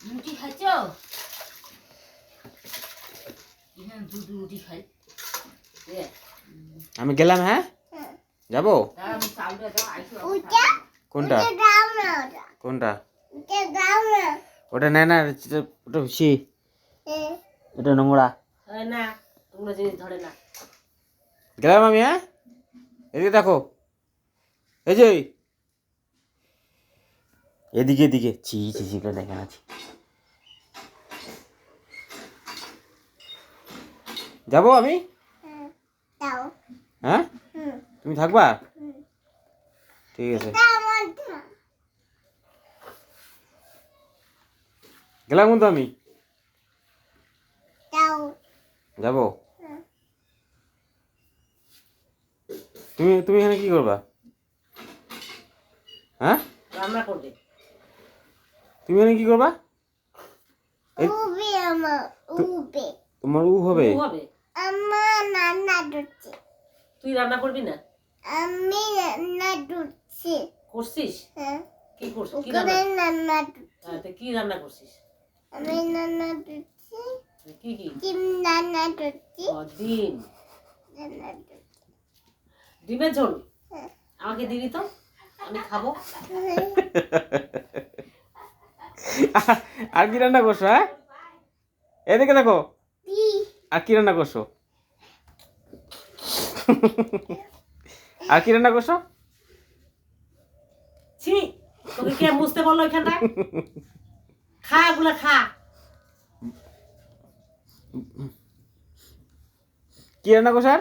রুটি খাচ্ছ এখানে দুটো রুটি খাই। আমি গেলাম হ্যাঁ? যাব? আমি ওটা কোনটা? ওটা দাও না ওটা। কোনটা? ওটা দাও না। না এটা- ওটা এ, এটা নোংরা। না তোমরা জিনিস ধরে না। গেলাম আমি হ্যাঁ? এদিকে দেখো। এই যে এদিকে এদিকে। ছি ছি ছি করে দেখে আছি। যাব আমি? হ্যাঁ? তুমি থাকবা? ঠিক আছে। গেলাম কিন্তু আমি। দাও যাব। তুমি তুমি এখানে কি করবা? হ্যাঁ? রান্না করবে। তুমি এখানে কি করবা? তোমার উ হবে। ও হবে। আমার নানা দুচ্ছে তুই রান্না করবি না? আমি নানা দুচ্ছে করছিস? হ্যাঁ। কি করছিস কি রান্না দুচ্ছে হ্যাঁ, কি রান্না করছিস? আমি নানা দুচ্ছে কি কি? কিম নানা দুচ্ছে ও, ডিম। ডিমের ঝোল? হ্যাঁ। আমাকে দিবি তো? আমি খাব। আর কি রান্না করছ হ্যাঁ? এদিকে দেখো। আর কি রান্না করছ? আর কি রান্না করছ? ছি তোকে কে মুছতে বলল এখানটা? খা এগুলো খা। কি রান্না করছ আর?